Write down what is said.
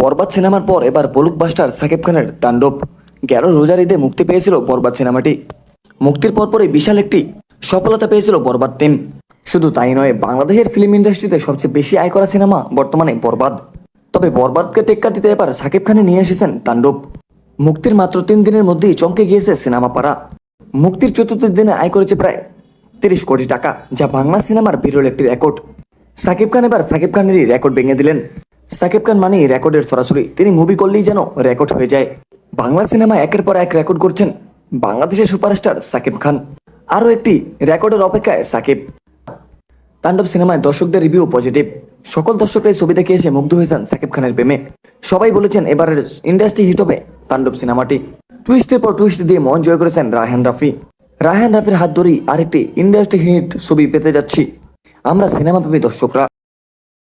বরবাদ সিনেমার পর এবার বলুকবাস্টার সাকিব খানের তাণ্ডব। গেল রোজার ঈদে মুক্তি পেয়েছিল বরবাদ সিনেমাটি। মুক্তির পরপরই বিশাল একটি সফলতা পেয়েছিল বরবাদ টিম শুধু তাই নয়, বাংলাদেশের ফিল্ম ইন্ডাস্ট্রিতে সবচেয়ে বেশি আয় করা সিনেমা বর্তমানে বরবাদ। তবে বরবাদকে টেক্কা দিতে এবার সাকিব খানে নিয়ে এসেছেন তাণ্ডব। মুক্তির মাত্র তিন দিনের মধ্যেই চমকে গিয়েছে সিনেমা পাড়া মুক্তির চতুর্থ দিনে আয় করেছে প্রায় তিরিশ কোটি টাকা, যা বাংলা সিনেমার বিরল একটি রেকর্ড সাকিব খান এবার সাকিব খানেরই রেকর্ড ভেঙে দিলেন। সাকিব খান মানেই রেকর্ডের সরাসরি। তিনি মুভি করলেই যেন রেকর্ড হয়ে যায়। বাংলা সিনেমা একের পর এক রেকর্ড করছেন বাংলাদেশের সুপারস্টার সাকিব খান। আরও একটি রেকর্ডের অপেক্ষায় সাকিব। তাণ্ডব সিনেমায় দর্শকদের রিভিউ পজিটিভ সকল দর্শকরাই ছবি দেখে এসে মুগ্ধ হয়েছেন সাকিব খানের প্রেমে। সবাই বলেছেন এবারের ইন্ডাস্ট্রি হিট হবে তাণ্ডব সিনেমাটি টুইস্টের পর টুইস্ট দিয়ে মন জয় করেছেন রায়হান রাফি। রায়হান রাফির হাত ধরেই আরেকটি ইন্ডাস্ট্রি হিট ছবি পেতে যাচ্ছি। আমরা সিনেমা প্রেমী দর্শকরা।